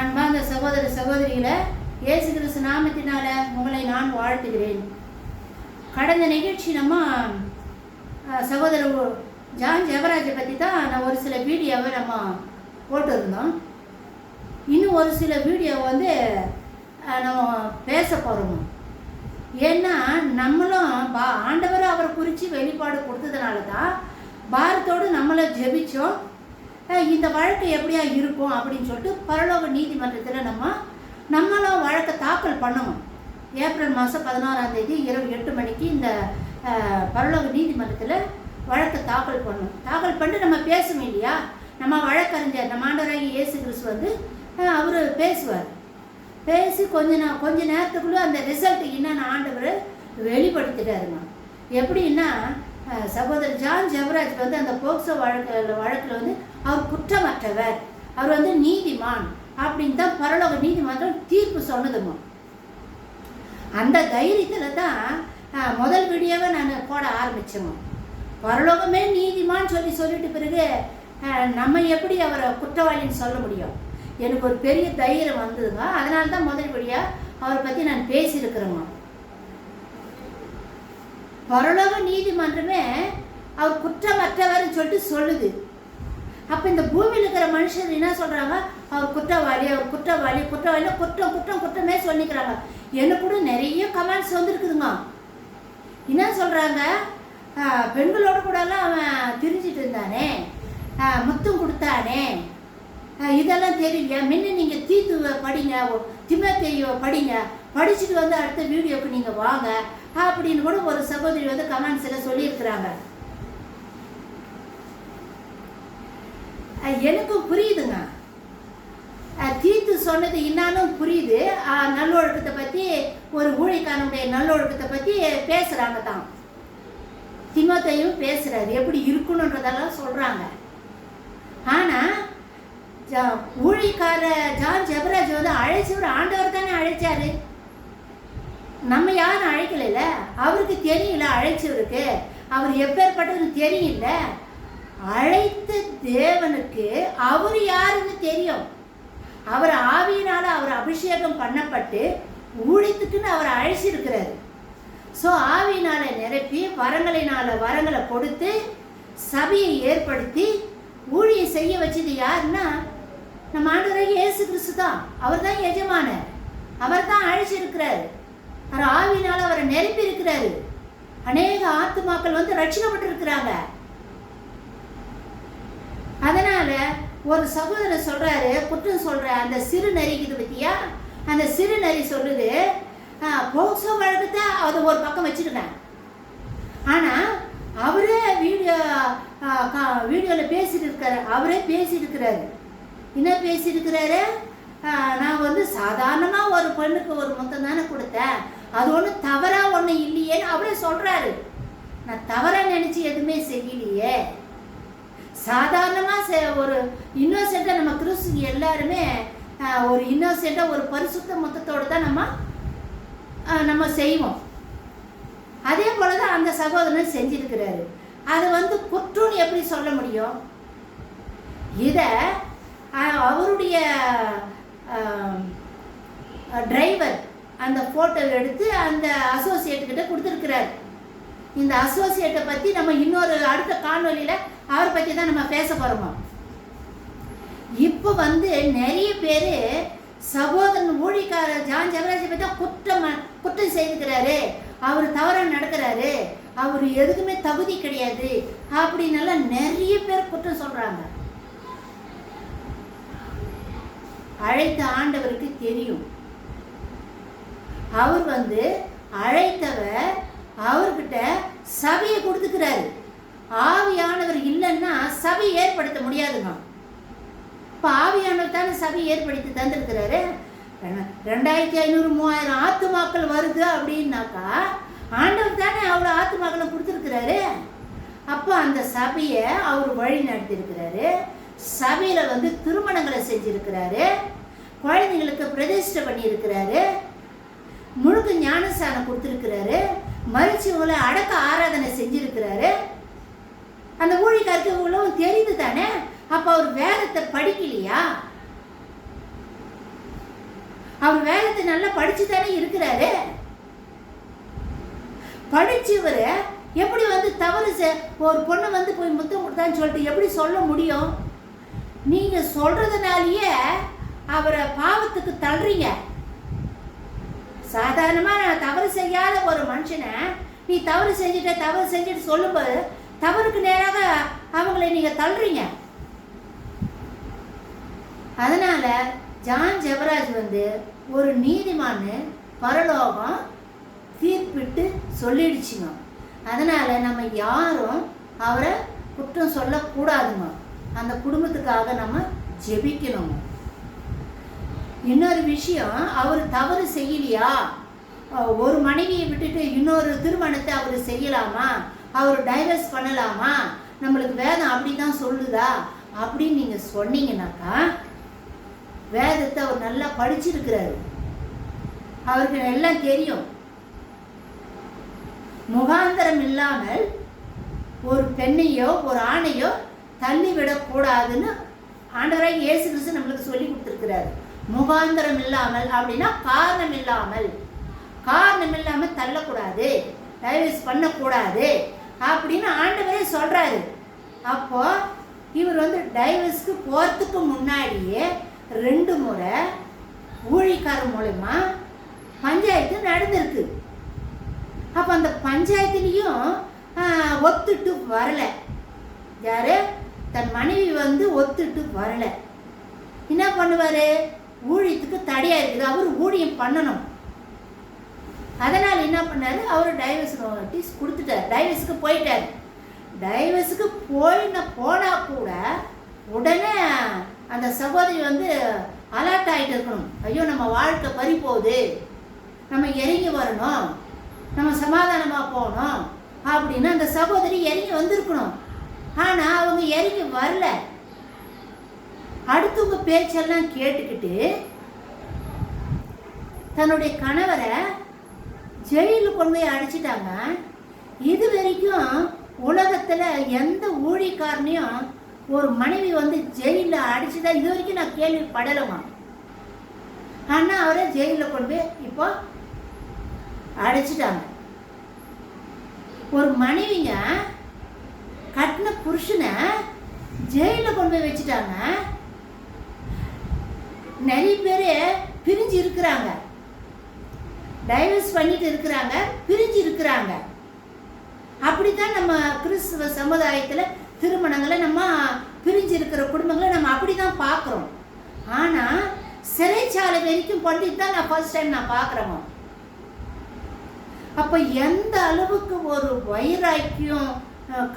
அன்பார்ந்த சகோதர சகோதரிகளை இயேசு கிறிஸ்து நாமத்தினால உங்களை நான் வாழ்த்துகிறேன். கடந்த நிகழ்ச்சி நம்ம சகோதரர் ஜான் ஜெபராஜை பற்றி தான் நான் ஒரு சில வீடியோவை நம்ம போட்டிருந்தோம். இன்னும் ஒரு சில வீடியோ வந்து நம்ம பேச போகிறோம் ஏன்னா நம்மளும் பா ஆண்டவரை அவரை குறித்து வெளிப்பாடு கொடுத்ததுனால தான் பாரத்தோடு நம்மளை ஜெபிச்சோம். இந்த வழக்கு எப்படியா இருக்கும் அப்படின்னு சொல்லிட்டு பரலோக நீதிமன்றத்தில் நம்ம நம்மளும் வழக்கை தாக்கல் பண்ணணும். ஏப்ரல் மாதம் பதினாறாம் தேதி இரவு எட்டு மணிக்கு இந்த பரலோக நீதிமன்றத்தில் வழக்கை தாக்கல் பண்ணணும். தாக்கல் பண்ணிட்டு நம்ம பேசணும் இல்லையா? நம்ம வழக்கறிஞர் நம்ம ஆண்டவராகி இயேசு கிறிஸ்து வந்து அவர் பேசுவார். பேசி கொஞ்ச நான் கொஞ்ச நேரத்துக்குள்ளே அந்த ரிசல்ட் என்னென்ன ஆண்டவர் வெளிப்படுத்திட்டாருங்க எப்படின்னா சகோதரர் ஜான் ஜெபராஜ் வந்து அந்த போக்சோ வழக்கில் வழக்கில் வந்து அவர் குற்றமற்றவர். அவர் வந்து நீதிமான். அப்படின்னு தான் பரலோக நீதிமன்றம் தீர்ப்பு சொன்னதுமா. அந்த தைரியத்தில் தான் முதல் வீடியோவை நான் போட ஆரம்பித்தோம் பரலோகமே நீதிமான் சொல்லி சொல்லிட்டு பிறகு நம்ம எப்படி அவரை குற்றவாளின்னு சொல்ல முடியும்? எனக்கு ஒரு பெரிய தைரியம் வந்ததுங்க அதனால தான் முதல் வீடியோ அவரை பற்றி நான் பேசியிருக்கிறேங்க பரலோக நீதிமன்றமே அவர் குற்றமற்றவர்னு சொல்லிட்டு சொல்லுது. அப்போ இந்த பூமியில் இருக்கிற மனுஷர் என்ன சொல்கிறாங்க அவர் குற்றவாளி அவர் குற்றவாளி குற்றவாளி குற்றம் குற்றம் குற்றமே சொல்லிக்கிறாங்க. எனக்கு கூட நிறைய கமெண்ட்ஸ் வந்துருக்குதுங்க. என்ன சொல்கிறாங்க பெண்களோட கூடலாம் அவன் திரிஞ்சிட்டு இருந்தானே. முத்தம் கொடுத்தானே. இதெல்லாம் தெரியலையா? முன்ன நீங்கள் தீத்துவை படிங்க திமத்தையோ படிங்க. படிச்சுட்டு வந்து அடுத்த வீடியோக்கு நீங்கள் வாங்க. அப்படின்னு கூட ஒரு சகோதரி வந்து கமெண்ட்ஸில் சொல்லியிருக்கிறாங்க. எனக்கும் புரியுதுங்க. தீர்த்து தீத்து சொன்னது என்னாலும் புரியுது. நல்லொழுக்கத்தை பற்றி ஒரு ஊழிக்காரனுடைய நல்லொழுக்கத்தை பற்றி பேசுகிறாங்க தான். திமோத்தையும் பேசுகிறாரு எப்படி இருக்கணுன்றதெல்லாம் சொல்கிறாங்க ஆனால் ஊழிக்கார ஜான் ஜெபராஜ் வந்து அழைச்சவர் ஆண்டவர் தானே அழைச்சாரு. நம்ம யாரும் அழைக்கலைல்ல அவருக்கு தெரியல அழைச்சவருக்கு. அவர் எப்பேற்பட்டதுன்னு தெரியல. அழைத்த தேவனுக்கு அவர் யாருன்னு தெரியும். அவர் ஆவியினால் அவர் அபிஷேகம் பண்ணப்பட்டு ஊழியத்துக்குன்னு அவர் அழைச்சிருக்கிறாரு. ஸோ ஆவியினால் நிரப்பி வரங்களினால் வரங்களை கொடுத்து சபையை ஏற்படுத்தி ஊழியை செய்ய வச்சது யாருன்னா நம்ம ஆண்டவராக இயேசு கிறிஸ்து தான். அவர் தான் எஜமானர். அவர் தான் அழைச்சிருக்கிறாரு. அவர் ஆவினால் அவரை நிரப்பி இருக்கிறாரு அநேக ஆத்துமாக்கள் வந்து ரட்சிக்கப்பட்டிருக்கிறாங்க. அதனால ஒரு சகோதரர் சொல்றாரு குற்றம் சொல்ற அந்த சிறு நரிக்குது பத்தியா? அந்த சிறு நரி சொல்லுது போக்சோ வழக்கத்தை அதை ஒரு பக்கம் வச்சிருக்கேன் ஆனா அவரே வீடியோ வீடியோவில் பேசிட்டு இருக்காரு அவரே பேசிட்டு இருக்கிறாரு. என்ன பேசியிருக்கிறாரு நான் வந்து சாதாரணமாக ஒரு பெண்ணுக்கு ஒரு முத்தம் தானே கொடுத்தேன். அது ஒன்றும் தவறாக ஒன்று இல்லையேன்னு அவரே சொல்கிறாரு நான் தவறாக நினச்சி எதுவுமே செய்யலையே. சாதாரணமாக செ ஒரு இன்னோசெண்ட்டாக நம்ம கிறிஸ்து எல்லாருமே ஒரு இன்னோசெண்ட்டாக ஒரு பரிசுத்த மொத்தத்தோடு தான் நம்ம நம்ம செய்வோம். அதே போல தான் அந்த சகோதரன் செஞ்சிருக்கிறாரு. அதை வந்து குற்றம்னு எப்படி சொல்ல முடியும்? இதை அவருடைய டிரைவர் அந்த ஃபோட்டோ எடுத்து அந்த அசோசியேட்டுக்கிட்ட கொடுத்துருக்கிறார். இந்த அசோசியேட்டை பற்றி நம்ம இன்னொரு அடுத்த காணொலியில் அவரை பற்றி தான் நம்ம பேச போகிறோமா இப்போ வந்து நிறைய பேர் சகோதரன் ஊழிக்காரர் ஜான் ஜெகராஜை பற்றி தான் குற்றம் குற்றம் செய்திருக்கிறாரு அவர் தவறாக நடக்கிறாரு. அவர் எதுக்குமே தகுதி கிடையாது. அப்படின்னெல்லாம் நிறைய பேர் குற்றம் சொல்கிறாங்க அழைத்த ஆண்டவருக்கு தெரியும். அவர் வந்து அழைத்தவர் அவர்கிட்ட சபையை கொடுத்துக்கிறாரு. ஆவியானவர் இல்லைன்னா சபை ஏற்படுத்த முடியாதுங்க. இப்போ ஆவியானவர் தானே சபை ஏற்படுத்தி தந்திருக்கிறாரு? ரெண்டாயிரத்தி ஐநூறு மூவாயிரம் ஆத்துமாக்கள் வருது அப்படின்னாக்கா ஆண்டவர் தானே அவ்வளோ ஆத்துமாக்களை கொடுத்துருக்கிறாரு? அப்போ அந்த சபையை அவர் வழி நடத்தியிருக்கிறாரு. சபையில் வந்து திருமணங்களை செஞ்சுருக்கிறாரு. குழந்தைங்களுக்கு பிரதிஷ்டை பண்ணியிருக்கிறாரு. முழுக்க ஞானசானம் கொடுத்துருக்கிறாரு. மறிச்சவங்களை அடக்க ஆராதனை செஞ்சிருக்கிறாரு. அந்த ஊழிக்காருக்கு கருத்துவங்களும் தெரியுது தானே? அப்போ அவர் வேதத்தை படிக்கலையா? அவர் வேதத்தை நல்லா படிச்சு தானே இருக்கிறாரு. படிச்சவர் எப்படி வந்து தவறு செ- ஒரு பொண்ணை வந்து போய் முத்தம் கொடுத்தான்னு சொல்லிட்டு எப்படி சொல்ல முடியும்? நீங்க சொல்றதுனாலயே அவரை பாவத்துக்கு தள்ளுறீங்க. சாதாரணமாக நான் தவறு செய்யாத ஒரு மனுஷனை நீ தவறு செஞ்சுட்ட தவறு செஞ்சுட்டு சொல்லும்போது தவறுக்கு நேராக அவங்களை நீங்கள் தள்ளுறீங்க. அதனால் ஜான் ஜெவராஜ் வந்து ஒரு நீதிமான் பரலோகம் தீர்ப்பிட்டு சொல்லிடுச்சுங்க. அதனால் நம்ம யாரும் அவரை குற்றம் சொல்லக்கூடாதுங்க. அந்த குடும்பத்துக்காக நம்ம ஜெபிக்கணுங்க. இன்னொரு விஷயம் அவர் தவறு செய்யலையா? ஒரு மனைவியை விட்டுட்டு இன்னொரு திருமணத்தை அவர் செய்யலாமா? அவர் டைவர்ஸ் பண்ணலாமா? நம்மளுக்கு வேதம் அப்படி தான் சொல்லுதா? அப்படின்னு நீங்கள் சொன்னீங்கன்னாக்கா வேதத்தை அவர் நல்லா படிச்சிருக்கிறாரு. அவருக்கு எல்லாம் தெரியும். முகாந்தரம் இல்லாமல் ஒரு பெண்ணையோ ஒரு ஆணையோ தள்ளிவிடக்கூடாதுன்னு ஆண்டவராக இயேசு கிறிஸ்து நம்மளுக்கு சொல்லி கொடுத்துருக்கிறாரு. முகாந்திரம் இல்லாமல் அப்படின்னா காரணம் இல்லாமல் காரணம் இல்லாமல் தள்ளக்கூடாது. டைவர்ஸ் பண்ணக்கூடாது. அப்படின்னு ஆண்டவரே சொல்கிறாரு அப்போது இவர் வந்து டைவர்ஸ்க்கு போகிறதுக்கு முன்னாடியே ரெண்டு முறை ஊழிக்காரர் மூலயமா பஞ்சாயத்து நடந்திருக்கு. அப்போ அந்த பஞ்சாயத்துலேயும் ஒத்துட்டு வரலை. யார்? தன் மனைவி வந்து ஒத்துட்டு வரலை. என்ன பண்ணுவார்? ஊழியத்துக்கு தடையாக இருக்குது. அவர் ஊழியம் பண்ணணும். அதனால் என்ன பண்ணாரு? அவர் டைவர்ஸ் நோட்டீஸ் கொடுத்துட்டார். டைவர்ஸுக்கு போயிட்டார். டைவர்ஸுக்கு போயின போனால் கூட உடனே அந்த சகோதரி வந்து அலர்ட் ஆகிட்டு இருக்கணும். ஐயோ நம்ம வாழ்க்கை பறி போகுது. நம்ம இறங்கி வரணும். நம்ம சமாதானமாக போகணும். அப்படின்னு அந்த சகோதரி இறங்கி வந்திருக்கணும். ஆனால் அவங்க இறங்கி வரல. அடுத்தவங்க பேச்செல்லாம் கேட்டுக்கிட்டு தன்னுடைய கணவரை ஜெயிலில் கொண்டு போய் அடிச்சிட்டாங்க. இது வரைக்கும் உலகத்தில் எந்த ஊழிக்காரனையும் ஒரு மனைவி வந்து ஜெயிலில் அடிச்சுதா இது வரைக்கும் நான் கேள்விப்படலைமா ஆனால் அவரை ஜெயிலில் கொண்டு போய் இப்போ அடைச்சிட்டாங்க. ஒரு மனைவிங்க கட்டின புருஷனை ஜெயிலில் கொண்டு போய் வச்சுட்டாங்க. நிறைய பேர் பிரிஞ்சு இருக்கிறாங்க. டைவர்ஸ் பண்ணிட்டு இருக்கிறாங்க பிரிஞ்சு இருக்கிறாங்க. அப்படித்தான் நம்ம கிறிஸ்துவ சமுதாயத்தில் திருமணங்களை நம்ம பிரிஞ்சு இருக்கிற குடும்பங்களை நம்ம அப்படி தான் பார்க்குறோம். ஆனால் சிறைச்சாலை வரைக்கும் பண்ணிட்டு தான் நான் ஃபர்ஸ்ட் டைம் நான் பார்க்குறேங்க அப்போ எந்த அளவுக்கு ஒரு வைராக்கியம்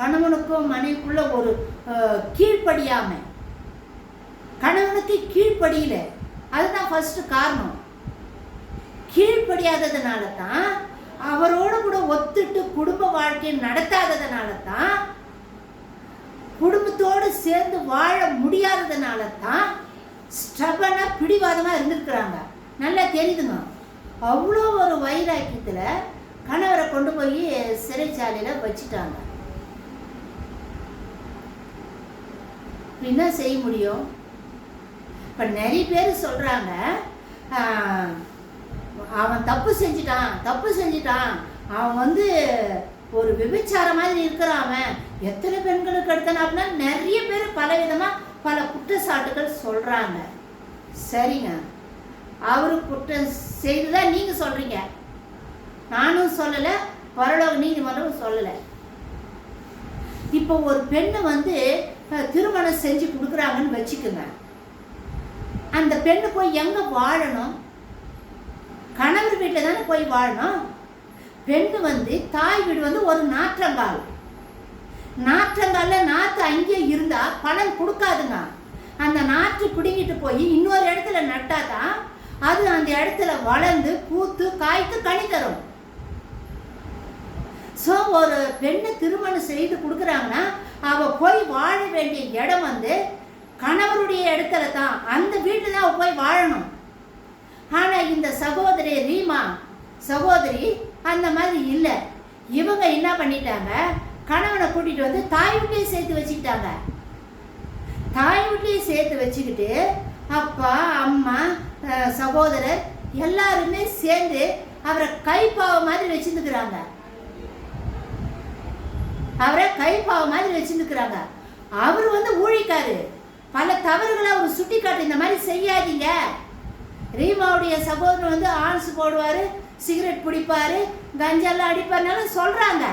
கணவனுக்கும் மனைவிக்குள்ள ஒரு கீழ்ப்படியாமை? கணவனுக்கு கீழ்ப்படியில. அதுதான் ஃபர்ஸ்ட் காரணம். கீழ்ப்படியாததுனால தான் அவரோட கூட ஒத்துட்டு குடும்ப வாழ்க்கையை நடத்தாததுனால தான் குடும்பத்தோடு சேர்ந்து வாழ முடியாததுனால தான் ஸ்டபனாக பிடிவாதமாக இருந்திருக்கிறாங்க. நல்லா தெரியுதுங்க. அவ்வளோ ஒரு வைராக்கியத்தில் கணவரை கொண்டு போய் சிறைச்சாலையில் வச்சுட்டாங்க. என்ன செய்ய முடியும்? இப்போ நிறைய பேர் சொல்கிறாங்க அவன் தப்பு செஞ்சிட்டான் தப்பு செஞ்சிட்டான். அவன் வந்து ஒரு விபச்சார மாதிரி இருக்கிறான் அவன். எத்தனை பெண்களுக்கு எடுத்தான் அப்படின்னா நிறைய பேர் பல விதமாக பல குற்றச்சாட்டுகள் சொல்கிறாங்க சரிங்க. அவரு குற்றம் செய்துதான் நீங்கள் சொல்கிறீங்க நானும் சொல்லலை பரலோக நீதிமன்றம் சொல்லலை. இப்போ ஒரு பெண்ணை வந்து திருமணம் செஞ்சு கொடுக்குறாங்கன்னு வச்சுக்கோங்க. அந்த பெண்ணு போய் எங்கே வாழணும்? கணவர் வீட்டில் தானே போய் வாழணும்? பெண்ணு வந்து தாய் வீடு வந்து ஒரு நாற்றங்கால். நாற்றங்காலில் நாற்று அங்கேயே இருந்தால் பலன் கொடுக்காதுங்க. அந்த நாற்று பிடுங்கிட்டு போய் இன்னொரு இடத்துல நட்டால் தான் அது அந்த இடத்துல வளர்ந்து பூத்து காய்த்து கனி தரும். ஸோ ஒரு பெண்ணை திருமணம் செய்து கொடுக்குறாங்கன்னா அவள் போய் வாழ வேண்டிய இடம் வந்து கணவருடைய இடத்துல தான் அந்த வீட்டில் தான் போய் வாழணும். ஆனால் இந்த சகோதரி ரீமா சகோதரி அந்த மாதிரி இல்லை. இவங்க என்ன பண்ணிட்டாங்க? கணவனை கூட்டிகிட்டு வந்து தாய் வீட்லேயே சேர்த்து வச்சுக்கிட்டாங்க. தாய் வீட்லேயே சேர்த்து வச்சுக்கிட்டு அப்பா அம்மா சகோதரர் எல்லாருமே சேர்ந்து அவரை கைப்பாவ மாதிரி வச்சிருந்துக்கிறாங்க. அவரை கைப்பாவ மாதிரி வச்சுருக்குறாங்க அவர் வந்து ஊழிக்காரு. பல தவறுகளை அவர் சுட்டி காட்டு இந்த மாதிரி செய்யாதீங்க. ரீமாவுடைய சகோதரன் வந்து ஆன்ஸ் போடுவார் சிகரெட் பிடிப்பார் கஞ்செல்லாம் அடிப்பார்னாலும் சொல்கிறாங்க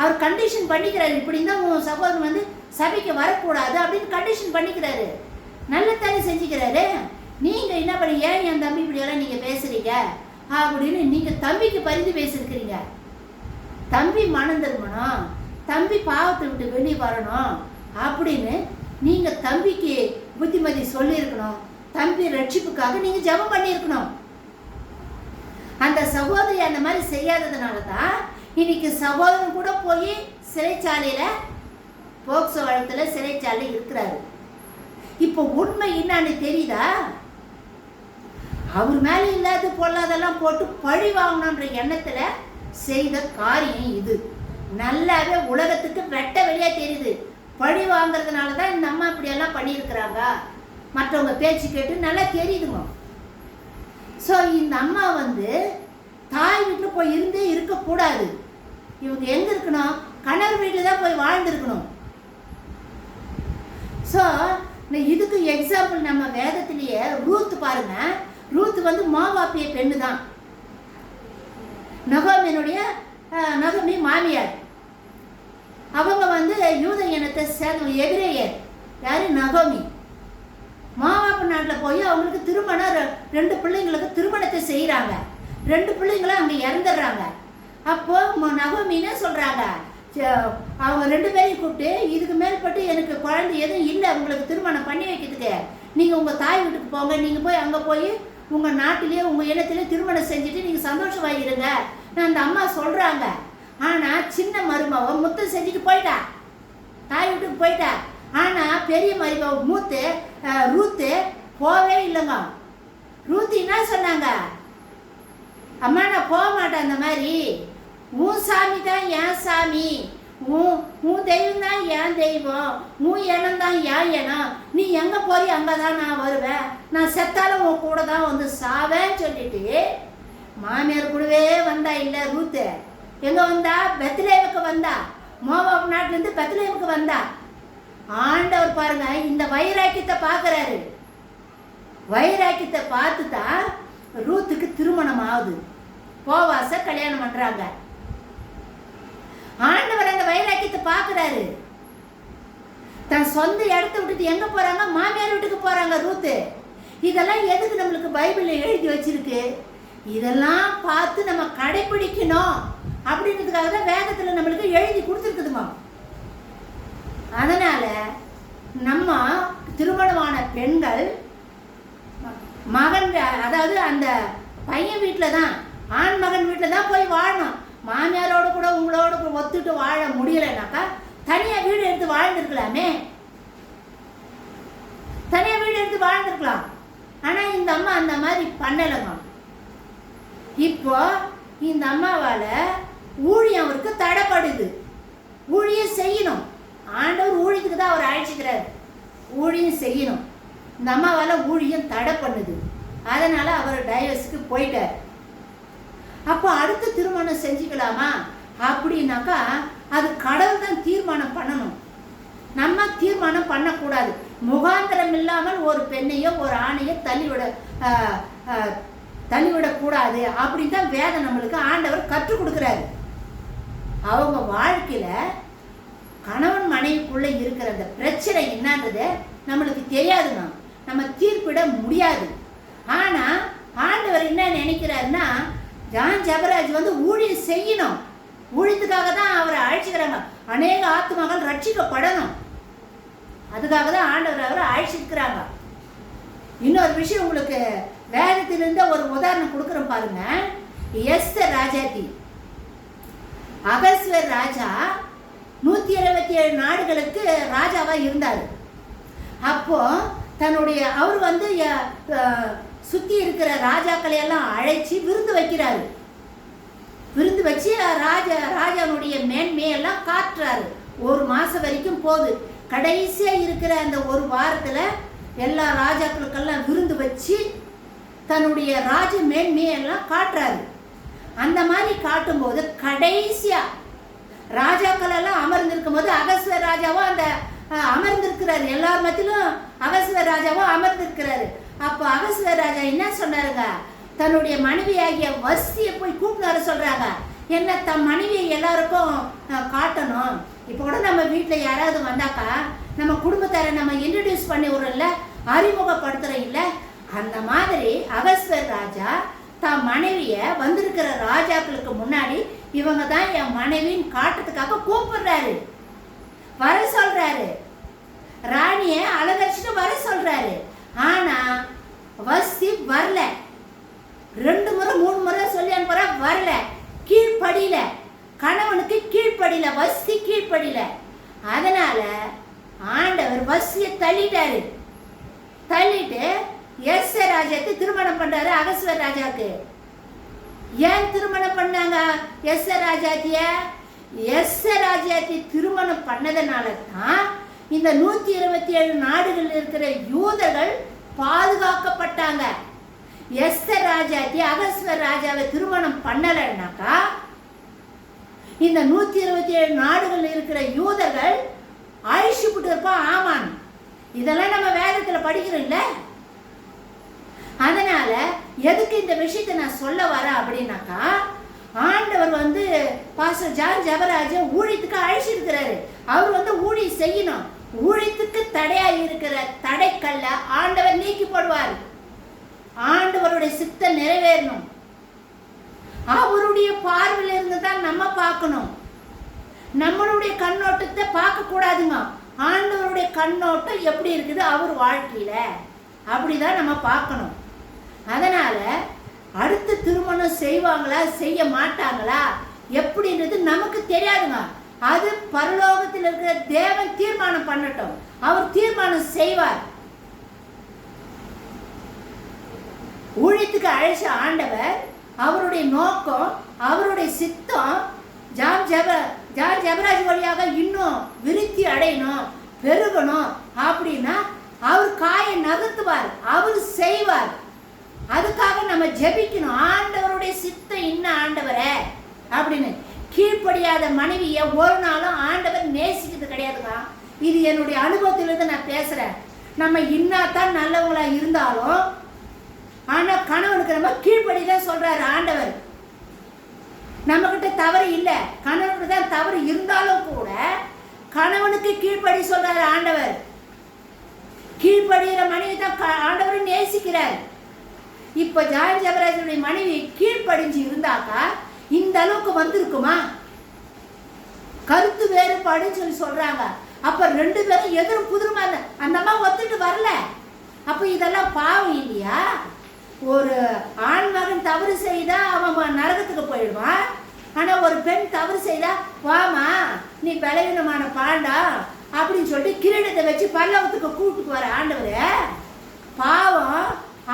அவர் கண்டிஷன் பண்ணிக்கிறாரு. இப்படி தான் உன் சகோதரன் வந்து சபைக்கு வரக்கூடாது அப்படின்னு கண்டிஷன் பண்ணிக்கிறாரு. நல்ல தானே செஞ்சுக்கிறாரு. நீங்கள் என்ன பண்ணி ஏன் என் தம்பி இப்படி எல்லாம் பேசுகிறீங்க அப்படின்னு நீங்கள் தம்பிக்கு பரிந்து பேசியிருக்கிறீங்க. தம்பி மனம் திரும்பணும். தம்பி பாவத்தை விட்டு வெளியே வரணும் அப்படின்னு நீங்க தம்பிக்கு புத்திமதி சொல்லியிருக்கணும் தம்பி ரட்சிப்புக்காக நீங்க ஜபம் பண்ணியிருக்கணும். அந்த சகோதரி அந்த மாதிரி செய்யாததுனால தான் இன்னைக்கு சகோதரன் கூட போய் சிறைச்சாலையில் போக்சோ வழக்குல சிறைச்சாலை இருக்கிறாரு. இப்போ உண்மை என்னன்னு தெரியுதா? அவர் மேலே இல்லாத பொல்லாதெல்லாம் போட்டு பழி வாங்கணுன்ற எண்ணத்தில் செய்த காரியம் இது. நல்லாவே உலகத்துக்கு வெட்ட வழியாக தெரியுது. பழி வாங்குறதுனால தான் இந்த அம்மா இப்படியெல்லாம் பண்ணியிருக்கிறாங்க. மற்றவங்க பேச்சு கேட்டு நல்லா தெரியுதுங்க. ஸோ இந்த அம்மா வந்து தாய் வீட்டில் போய் இருந்தே இருக்கக்கூடாது. இவங்க எங்கே இருக்கணும்? கணவர் வீட்டில் தான் போய் வாழ்ந்துருக்கணும். ஸோ இதுக்கு எக்ஸாம்பிள் நம்ம வேதத்திலேயே ரூத் பாருங்க. ரூத் வந்து மாவாப்பிய பெண்ணு தான் நகோமியனுடைய நகமி மாமியார். அவங்க வந்து யூத இனத்தை சேர்ந்த எதிரேயர் யார்? நகோமி. மாவாப்பு நாட்டில் போய் அவங்களுக்கு திருமணம் ரெண்டு பிள்ளைங்களுக்கு திருமணத்தை செய்கிறாங்க ரெண்டு பிள்ளைங்களும் அங்கே இறந்துடுறாங்க. அப்போது நகோமின்னு சொல்கிறாங்க அவங்க ரெண்டு பேரையும் கூப்பிட்டு இதுக்கு மேல்பட்டு எனக்கு குழந்தை எதுவும் இல்லை. உங்களுக்கு திருமணம் பண்ணி வைக்கிறதுக்கு. நீங்கள் உங்கள் தாய் வீட்டுக்கு போங்க. நீங்கள் போய் அங்கே போய் உங்கள் நாட்டிலேயே உங்கள் இனத்திலே திருமணம் செஞ்சுட்டு நீங்கள் சந்தோஷமாயிருங்க. நான் அந்த அம்மா சொல்கிறாங்க ஆனால் சின்ன மருமவ முத்தம் செஞ்சுட்டு போயிட்டா. தாய் வீட்டுக்கு போயிட்டா. ஆனா பெரிய மருமக மூத்து ரூத்து போவே இல்லைங்க. ரூத்து என்ன சொன்னாங்க? அம்மா நான் போக மாட்டேன் அந்த மாதிரி. உன் சாமி தான் என் சாமி. உன் உன் தெய்வம் தான் என் தெய்வம். உன் இனம் தான் என் இனம். நீ எங்கே போய் அங்கே தான் நான் வருவேன்? நான் செத்தாலும் உன் கூட தான் வந்து சாவேன்னு சொல்லிட்டு மாமியார் கூடவே வந்தா இல்லை ரூத்து. எங்கே வந்தா? பெத்லேவுக்கு வந்தா? மோவாப் நாட்டிலேருந்து பெத்லேவுக்கு வந்தா? ஆண்டவர் பாருங்க இந்த வைராக்கியத்தை பார்க்குறாரு. வைராக்கியத்தை பார்த்து தான் ரூத்துக்கு திருமணம் ஆகுது. போவாச கல்யாணம் பண்ணுறாங்க ஆண்டவர் அந்த வைராக்கியத்தை பார்க்குறாரு. தன் சொந்த இடத்த விட்டுட்டு எங்கே போகிறாங்க மாமியார் வீட்டுக்கு போகிறாங்க ரூத்து. இதெல்லாம் எதுக்கு நம்மளுக்கு பைபிளில் எழுதி வச்சிருக்கு? இதெல்லாம் பார்த்து நம்ம கடைபிடிக்கணும். அப்படின்றதுக்காக தான் வேதத்தில் நம்மளுக்கு எழுதி கொடுத்துருக்குதுமா. அதனால் நம்ம திருமணமான பெண்கள் மகன் அதாவது அந்த பையன் வீட்டில் தான் ஆண் மகன் வீட்டில் தான் போய் வாழணும். மாமியாரோட கூட உங்களோட கூட ஒத்துட்டு வாழ முடியலைனாக்கா தனியாக வீடு எடுத்து வாழ்ந்துருக்கலாமே. தனியாக வீடு எடுத்து வாழ்ந்துருக்கலாம். ஆனால் இந்த அம்மா அந்த மாதிரி பண்ணலைங்க இப்போ இந்த அம்மாவால் ஊழியம் அவருக்கு தடைப்படுது. ஊழியம் செய்யணும். ஆண்டவர் ஊழியத்துக்கு தான் அவர் அழைச்சிக்கிறார். ஊழியம் செய்யணும். இந்த அம்மாவால் ஊழியம் தடை பண்ணுது அதனால் அவர் டைவர்ஸுக்கு போயிட்டார். அப்போ அடுத்த திருமணம் செஞ்சுக்கலாமா? அப்படின்னாக்கா அது கடவுள் தான் தீர்மானம் பண்ணணும். நம்ம தீர்மானம் பண்ணக்கூடாது. முகாந்திரம் இல்லாமல் ஒரு பெண்ணையோ ஒரு ஆணையோ தள்ளிவிட தள்ளிவிடக்கூடாது. அப்படின்னு தான் வேதம் நம்மளுக்கு ஆண்டவர் கற்றுக் கொடுக்குறாரு. அவங்க வாழ்க்கையில் கணவன் மனைவிக்குள்ளே இருக்கிற அந்த பிரச்சனை என்னன்றது நம்மளுக்கு தெரியாதுங்க. நம்ம தீர்ப்பிட முடியாது. ஆனால் ஆண்டவர் என்ன நினைக்கிறாருன்னா ஜான் ஜபராஜ் வந்து ஊழியம் செய்யணும். ஊழியத்துக்காக தான் அவரை அழைச்சிக்கிறாங்க. அநேக ஆத்மாக்கள் ரட்சிக்கப்படணும். அதுக்காக தான் ஆண்டவர் அவரை அழைச்சிருக்கிறாங்க. இன்னொரு விஷயம் உங்களுக்கு வேதத்திலிருந்து ஒரு உதாரணம் கொடுக்குறேன் பாருங்க. எஸ்தர் ராஜாத்தி அகஸ்வர் ராஜா நூற்றி இருபத்தி ஏழு நாடுகளுக்கு ராஜாவாக இருந்தார். அப்போ தன்னுடைய அவர் வந்து சுற்றி இருக்கிற ராஜாக்களை எல்லாம் அழைச்சி விருந்து வைக்கிறாரு. விருந்து வச்சு ராஜ ராஜாவுடைய மேன்மையெல்லாம் காட்டுறாரு. ஒரு மாதம் வரைக்கும் போகுது. கடைசியாக இருக்கிற அந்த ஒரு வாரத்தில் எல்லா ராஜாக்களுக்கெல்லாம் விருந்து வச்சு தன்னுடைய ராஜ மேன்மையெல்லாம் காட்டுறாரு. அந்த மாதிரி காட்டும்போது கடைசியாக ராஜாக்கள் எல்லாம் அமர்ந்திருக்கும் போது அகஸ்வர ராஜாவும் அந்த அமர்ந்திருக்கிறாரு. எல்லார் மத்தியிலும் அகஸ்வர ராஜாவும் அமர்ந்திருக்கிறாரு. அப்போ அகஸ்வர ராஜா என்ன சொன்னாருங்க? தன்னுடைய மனைவியாகிய வசியை போய் கூப்பிட்டு சொல்கிறாங்க என்ன தன் மனைவியை எல்லாருக்கும் காட்டணும். இப்போ கூட நம்ம வீட்டில் யாராவது வந்தாக்கா நம்ம குடும்பத்தாரை நம்ம இன்ட்ரடியூஸ் பண்ணி விடுறோம்ல அறிமுகப்படுத்துகிறோம் இல்லை? அந்த மாதிரி அகஸ்வர் ராஜா தான் மனைவிய வந்திருக்கிற ராஜாக்களுக்கு முன்னாடி இவங்க தான் என் மனைவின்னு காட்டுறதுக்காக கூப்பிடுறாரு. வர சொல்றாரு. ராணிய அலங்கரிச்சுட்டு வர சொல்றாரு. ஆனா வசி வரல. ரெண்டு முறை மூணு முறை சொல்லி அனுப்புற வரல. கீழ்ப்படியில. கணவனுக்கு கீழ்ப்படியில வசி கீழ்ப்படியில. அதனால ஆண்டவர் வசியை தள்ளிட்டாரு. தள்ளிட்டு எஸ் ராஜாக்கு திருமணம் பண்றாரு அகஸ்வர் ராஜாக்கு. ஏன் திருமணம் பண்ணாங்க எஸ் ராஜாத்திய எஸ் ராஜாத்தி திருமணம் பண்ணதுனால தான் இந்த நூத்தி இருபத்தி ஏழு நாடுகள் இருக்கிற யூதர்கள் பாதுகாக்கப்பட்டாங்க. எஸ் ராஜாத்தி அகஸ்வர் ராஜாவை திருமணம் பண்ணலைன்னாக்கா இந்த நூத்தி இருபத்தி ஏழு நாடுகள் இருக்கிற யூதர்கள் அழிச்சுப்பட்டு இருப்பான் ஆமான் இதெல்லாம் நம்ம வேதத்தில் படிக்கிறோம் இல்லை? அதனால எதுக்கு இந்த விஷயத்தை நான் சொல்ல வரேன் அப்படின்னாக்கா ஆண்டவர் வந்து பாஸ்டர் ஜான் ஜபராஜ ஊழியத்துக்கு அழைச்சிருக்கிறாரு. அவர் வந்து ஊழி செய்யணும். ஊழியத்துக்கு தடையா இருக்கிற தடைக்கல்ல ஆண்டவர் நீக்கி போடுவார். ஆண்டவருடைய சித்தம் நிறைவேறணும். அவருடைய பார்வையில இருந்து தான் நம்ம பார்க்கணும். நம்மளுடைய கண்ணோட்டத்தை பார்க்க கூடாதுங்க. ஆண்டவருடைய கண்ணோட்டம் எப்படி இருக்குது? அவர் வாழ்க்கையில. அப்படிதான் நம்ம பார்க்கணும். அதனால அடுத்த திருமணம் செய்வாங்களா செய்ய மாட்டாங்களா? எப்படின்றது நமக்கு தெரியாதுங்க. அது பரலோகத்தில் இருக்கிற தேவன் தீர்மானம் பண்ணட்டும். அவர் தீர்மானம் செய்வார். ஊழியத்துக்கு அழைச்ச ஆண்டவர் அவருடைய நோக்கம் அவருடைய சித்தம் ஜான் ஜப ஜான் ஜபராஜ் வழியாக இன்னும் விருத்தி அடையணும் பெருகணும் அப்படின்னா அவர் காயை நகர்த்துவார் அவர் செய்வார். அதுக்காக நம்ம ஜெபிக்கணும். ஆண்டவருடைய சித்தம் இன்னும் ஆண்டவரே? அப்படின்னு. கீழ்ப்படியாத மனைவியை ஒரு நாளும் ஆண்டவர் நேசிக்கிறது கிடையாதுங்க இது என்னுடைய அனுபவத்திலிருந்து நான் பேசுகிறேன் நம்ம இன்னாதான் நல்லவங்களா இருந்தாலும் ஆனால் கணவனுக்கு நம்ம கீழ்ப்படி தான் சொல்கிறாரு ஆண்டவர். நம்மக்கிட்ட தவறு இல்லை. கணவனுக்கு தான் தவறு இருந்தாலும் கூட கணவனுக்கு கீழ்ப்படி சொல்கிறார் ஆண்டவர். கீழ்ப்படுகிற மனைவி தான் க- ஆண்டவர் நேசிக்கிறார். இப்போ ஜான் ஜபராஜனுடைய மனைவி கீழ்ப்படிஞ்சு இருந்தாக்கா இந்த அளவுக்கு வந்திருக்குமா? கருத்து வேறுபாடுன்னு சொல்லி சொல்கிறாங்க அப்போ ரெண்டு பேரும் எதிரும் புதிருமா இல்ல. அந்த அம்மா ஒத்துட்டு வரல. அப்போ இதெல்லாம் பாவம் இல்லையா? ஒரு ஆண் மகன் தவறு செய்தா அவன் நரகத்துக்கு போயிடுவான். ஆனால் ஒரு பெண் தவறு செய்தா வாமா நீ பலவீனமான பாண்டா அப்படின்னு சொல்லிட்டு கிரீடத்தை வச்சு பல்லவத்துக்கு கூப்பிட்டு வர ஆண்டவர். பாவம்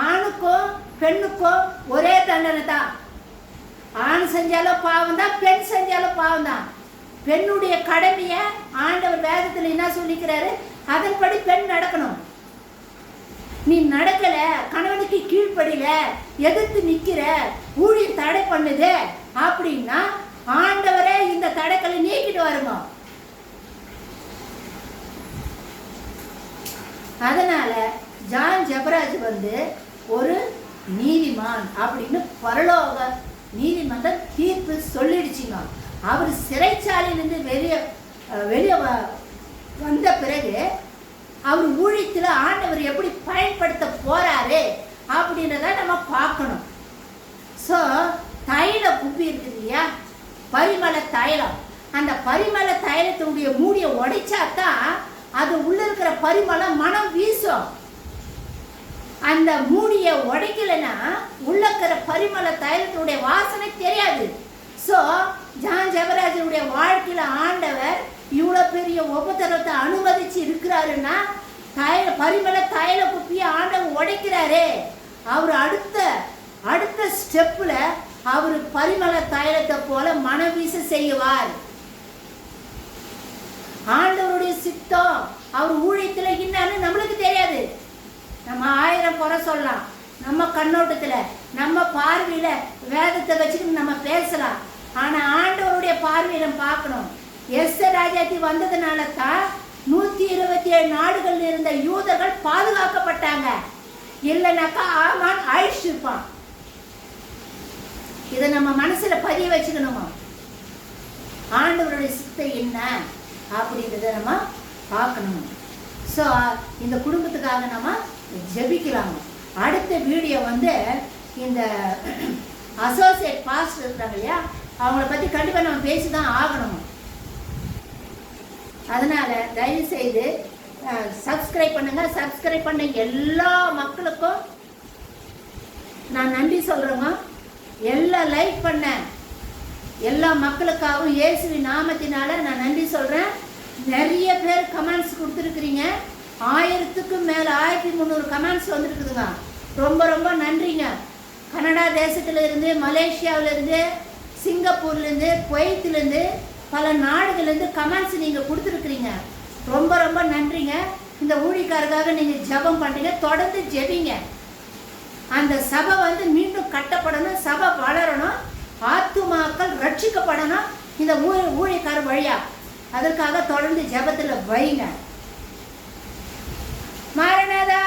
ஆணுக்கும் பெண்ணுக்கும் ஒரே தண்டனை தான். ஆண் செஞ்சாலும் பாவம் தான் பெண் செஞ்சாலும் பாவம் தான். பெண்ணுடைய கடமையை ஆண்டவர் வேதத்தில் என்ன சொல்லிக்கிறாரு? அதன்படி பெண் நடக்கணும். நீ நடக்கல கணவனுக்கு கீழ்ப்படியில எதிர்த்து நிற்கிற ஊழியர் தடை பண்ணுது அப்படின்னா ஆண்டவரே இந்த தடைகளை நீக்கிட்டு வருங்க அதனால ஜான் ஜபராஜ் வந்து ஒரு நீதிமான் அப்படின்னு பரலோக நீதிமன்றம் தீர்ப்பு சொல்லிடுச்சுங்க. அவர் சிறைச்சாலையிலேருந்து வெளியே வெளியே வ- வந்த பிறகு அவர் ஊழியத்தில் ஆண்டவர் எப்படி பயன்படுத்த போகிறாரு அப்படின்றத நம்ம பார்க்கணும். ஸோ தைல குப்பி இருக்குது இல்லையா? பரிமள தைலம். அந்த பரிமள தைலத்தினுடைய மூடியை உடைச்சா தான் அது உள்ளே இருக்கிற பரிமளம் மனம் வீசும். அந்த மூடியை உடைக்கலைன்னா உள்ளக்கிற பரிமள தைலத்தினுடைய வாசனை தெரியாது. ஸோ ஜான் ஜெவராஜனுடைய வாழ்க்கையில ஆண்டவர் இவ்வளோ பெரிய உபத்திரத்தை அனுமதிச்சு இருக்கிறாருன்னா தைல பரிமள தைல குப்பியை ஆண்டவர் உடைக்கிறாரே. அவர் அடுத்த அடுத்த ஸ்டெப்பில் அவர் பரிமள தைலத்தை போல மனவீச செய்வார். ஆண்டவருடைய சித்தம் அவர் ஊழியத்தில் என்னன்னு நம்மளுக்கு தெரியாது. நம்ம ஆயிரம் குறை சொல்லலாம். நம்ம கண்ணோட்டத்தில் நம்ம பார்வையில் வேதத்தை வச்சுக்கிட்டு நம்ம பேசலாம். ஆனால் ஆண்டவருடைய பார்வையை நம்ம பார்க்கணும். எஸ் ராஜாத்தி வந்ததுனால தான் நூற்றி இருபத்தி ஏழு நாடுகள் இருந்த யூதர்கள் பாதுகாக்கப்பட்டாங்க. இல்லைனாக்கா ஆமான் அழிச்சிருப்பான். இதை நம்ம மனசில் பதிய வச்சுக்கணுமா? ஆண்டவருடைய சித்தை என்ன அப்படின்றத நம்ம பார்க்கணும். ஸோ இந்த குடும்பத்துக்காக நம்ம ஜெபிக்கலாம்? அடுத்த வீடியோ வந்து இந்த அசோசியேட் பாஸ்ட் இருக்கிறாங்க இல்லையா அவங்கள பற்றி கண்டிப்பாக நம்ம பேசி தான் ஆகணும். அதனால் தயவு செய்து சப்ஸ்கிரைப் பண்ணுங்க. சப்ஸ்கிரைப் பண்ண எல்லா மக்களுக்கும் நான் நன்றி சொல்கிறேங்க எல்லாம் லைக் பண்ண எல்லா மக்களுக்காகவும் இயேசுவின் நாமத்தினால நான் நன்றி சொல்கிறேன் நிறைய பேர் கமெண்ட்ஸ் கொடுத்துருக்குறீங்க. ஆயிரத்துக்கும் மேலே ஆயிரத்தி முந்நூறு கமெண்ட்ஸ் வந்துருக்குதுங்க. ரொம்ப ரொம்ப நன்றிங்க. கனடா தேசத்துலேருந்து மலேசியாவிலேருந்து சிங்கப்பூர்லேருந்து குவைத்துலேருந்து பல நாடுகள்லேருந்து கமெண்ட்ஸ் நீங்கள் கொடுத்துருக்குறீங்க. ரொம்ப ரொம்ப நன்றிங்க. இந்த ஊழிக்காருக்காக நீங்கள் ஜெபம் பண்ணுறீங்க தொடர்ந்து ஜெபிங்க. அந்த சபை வந்து மீண்டும் கட்டப்படணும் சபை வளரணும். ஆத்துமாக்கள் ரட்சிக்கப்படணும். இந்த ஊ ஊழியக்காரர் வழியாக அதற்காக தொடர்ந்து ஜெபத்தில் வைங்க. மாரநாதா